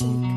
Ay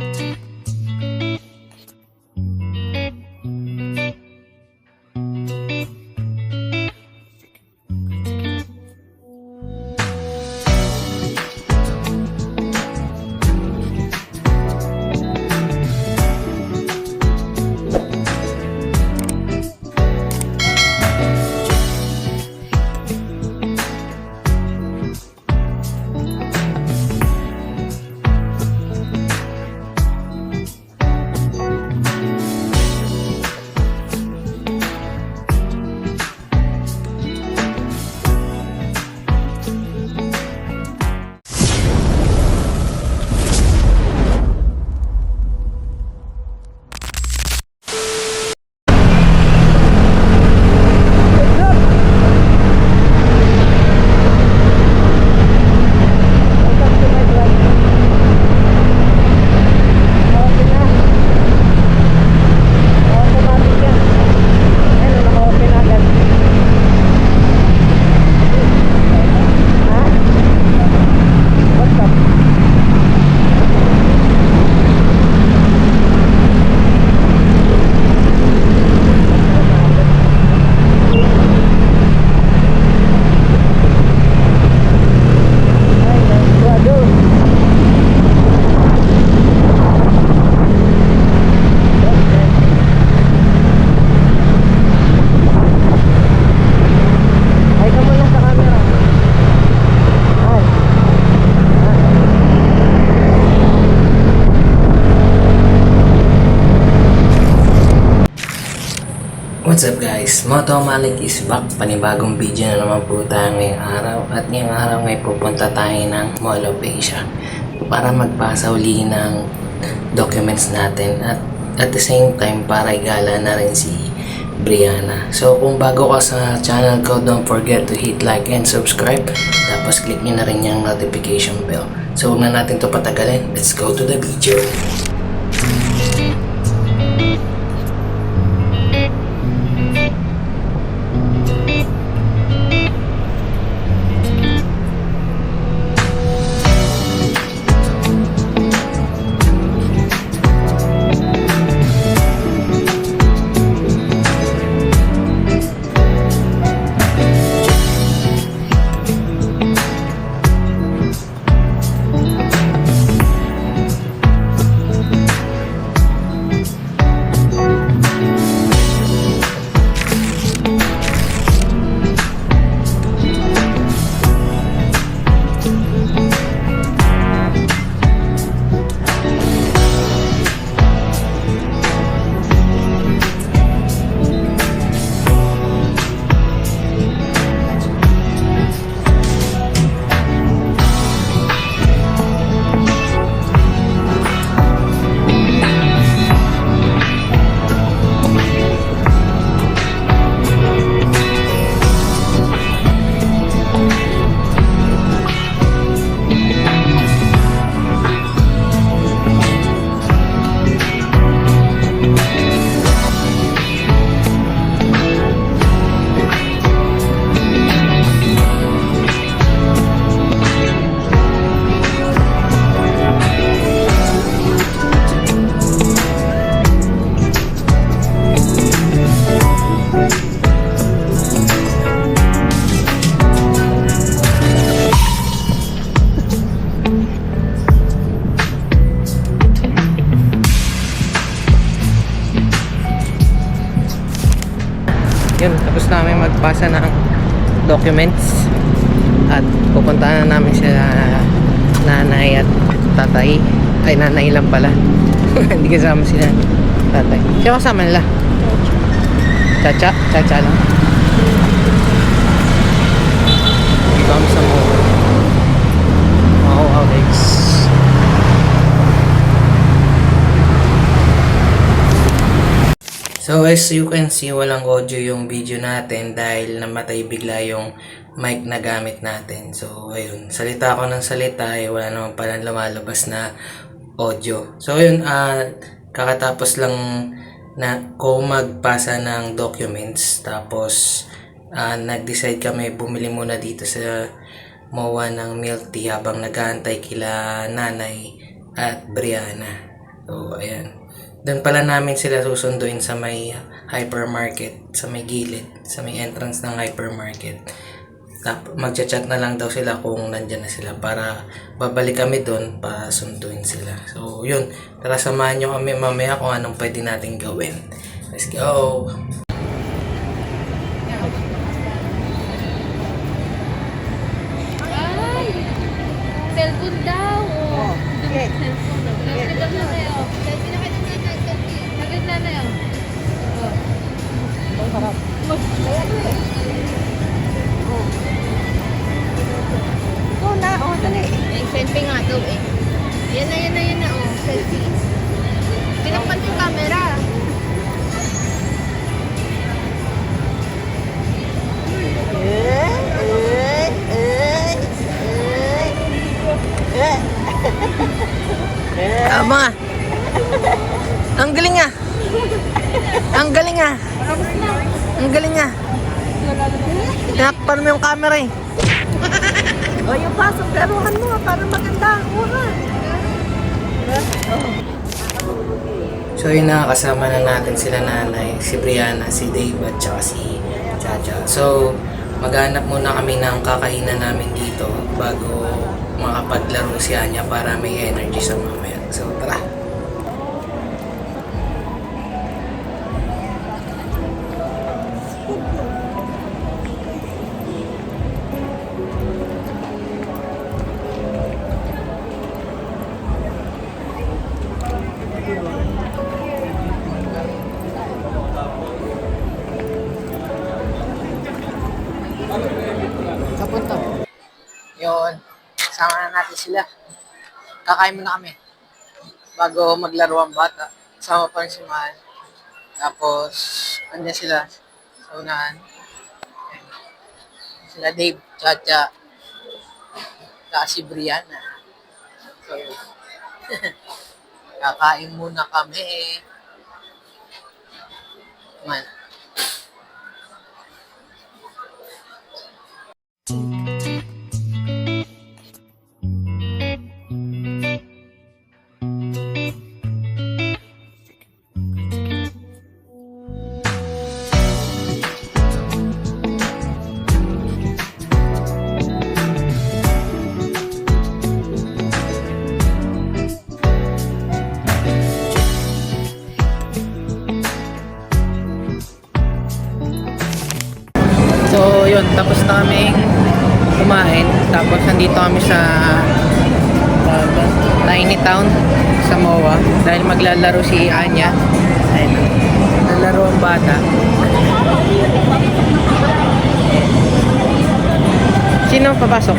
What's up guys? Moto Malik is back. Panibagong video na naman po tayo ngayong araw. At ngayong araw ngay pupunta tayo ng Mall of Asia para magpasa uli ng documents natin at at the same time para igala na rin si Brianna. So kung bago ka sa channel ko, don't forget to hit like and subscribe. Tapos click nyo na rin yung notification bell. So huwag na natin to patagalin. Let's go to the video. Namin magpasa ng documents at pupuntahan na namin sila nanay at tatay. Ay, nanay lang pala. Hindi kasama sila tatay. Siya kasama nila. Chacha, chacha lang. Kami sa mall. So as you can see, walang audio yung video natin dahil namatay bigla yung mic na gamit natin. So ayun, salita ako ng salita, eh, wala naman palang lumalabas na audio. So ayun, ah kakatapos lang na ko magpasa ng documents tapos ah, nag-decide kami bumili muna dito sa MOA ng milk tea habang nag-aantay kila nanay at Brianna. So, ayan. Doon pala namin sila susunduin sa may hypermarket, sa may gilid, sa may entrance ng hypermarket. Tap, magchat-chat na lang daw sila kung nandyan na sila para babalik kami doon para sunduin sila. So, yun. Tara samahan nyo kami mamaya kung anong pwede natin gawin. Let's go! Tinakpan mo yung camera eh. O, yung pasok, laruhan mo para maganda ang oras. So yun na, kasama na natin sila nanay, si Brianna, si Dave at saka si Chacha. So, maghanap muna kami ng kakainan namin dito bago makapaglaro si Anya para may energy sa mamaya. So, tara! Natin sila. Kakain muna kami. Bago maglaro ang bata. Sama pa rin si Mahal. Tapos, andyan sila sa unahan. Sila Dave, Chacha, saka si Brianna. So, kakain muna kami. Man. Yun. Tapos na kami kumain. Tapos, nandito kami sa uh, Tiny Town sa MOA. Dahil maglalaro si Anya. Ayun. Naglalaro ang bata. Sino ang papasok?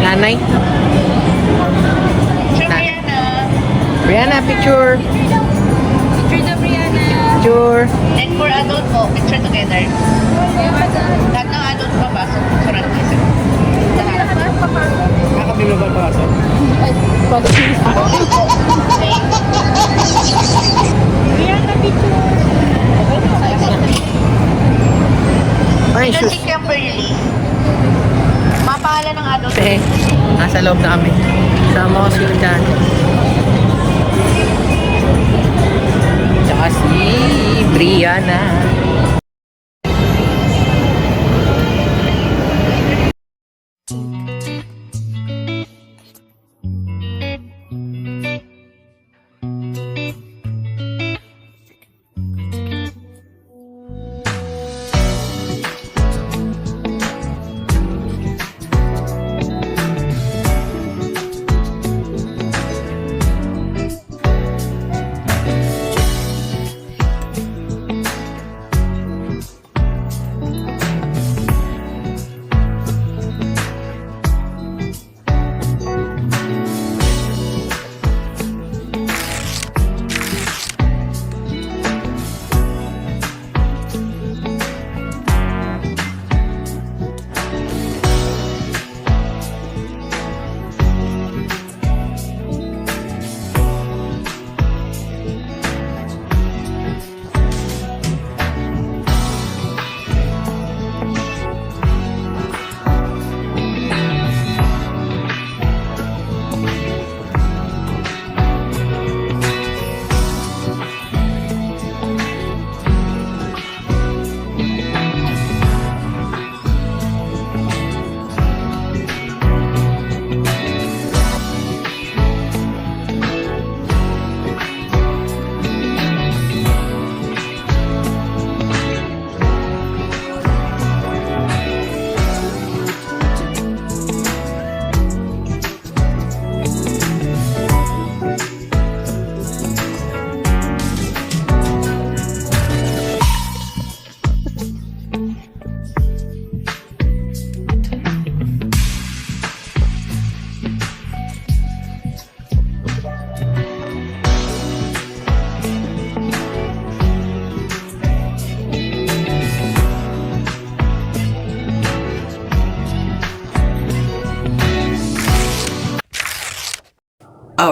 Nanay? Na Brianna, picture. Picture. And for adult po, picture together. Lahat ng adult papasok, picture at isa. Ah, kami na ba pasok? Ay, Ito shoes. si Kimberly. Mapahala ng adult. Eh, nasa loob na kami. Sama ko si Chan. Si Brianna.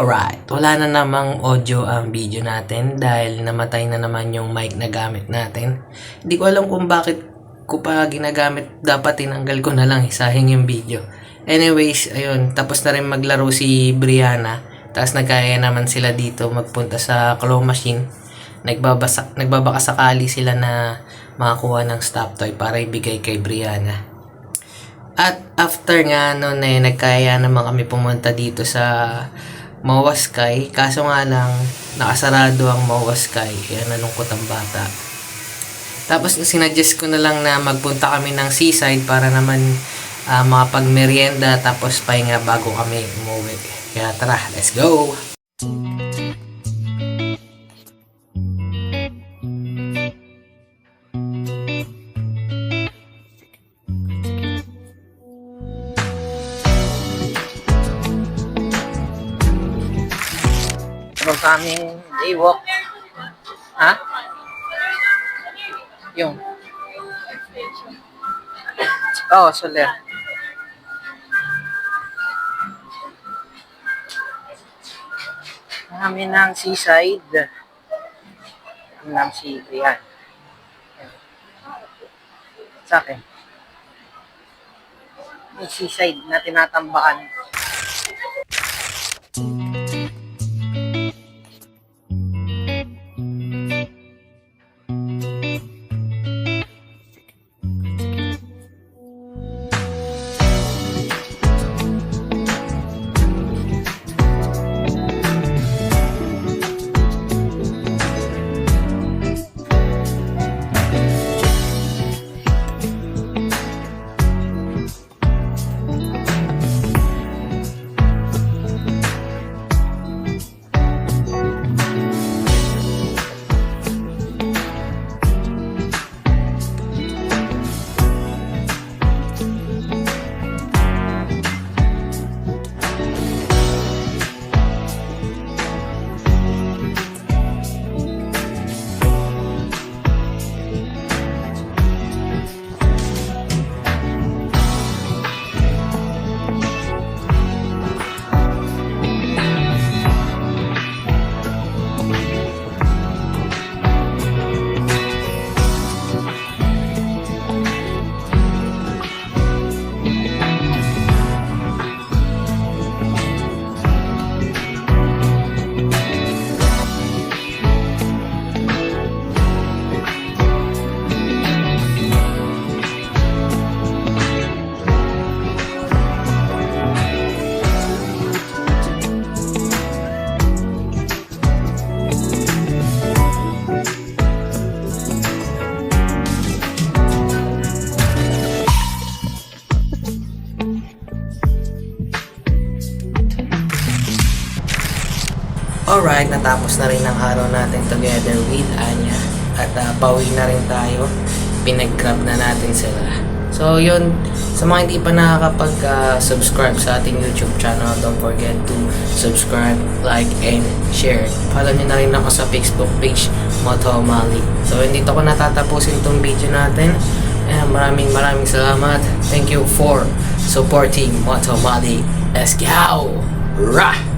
Alright, wala na namang audio ang video natin dahil namatay na naman yung mic na gamit natin. Hindi ko alam kung bakit ko pa ginagamit. Dapat tinanggal ko na lang isahing yung video. Anyways, ayun, tapos na rin maglaro si Brianna. Tapos nagkaya naman sila dito magpunta sa claw machine. Nagbabasa, nagbabaka sakali sila na makakuha ng stop toy para ibigay kay Brianna. At after nga noon eh, nagkaya naman kami pumunta dito sa Mawa Sky. Kaso nga lang, nakasarado ang Mawa Sky. Kaya nalungkot ang bata. Tapos sinuggest ko na lang na magpunta kami ng seaside para naman uh, makapag-merienda tapos pahinga bago kami umuwi. Kaya tara, let's go! Kaming jaywalk. Ha? Yung. Oh, Soler. Kami ng seaside. Kami ng si Brian. Sa akin. May seaside na tinatambakan. Alright, natapos na rin ang araw natin together with Anya. At uh, pauwi na rin tayo. Pinag-grab na natin sila. So yun, sa mga hindi pa nakakapag-subscribe sa ating YouTube channel, don't forget to subscribe, like, and share. Follow nyo na rin ako sa Facebook page, Moto Mali. So hindi ko natatapusin tong video natin. And maraming maraming salamat. Thank you for supporting Moto Mali. Let's go! Rah!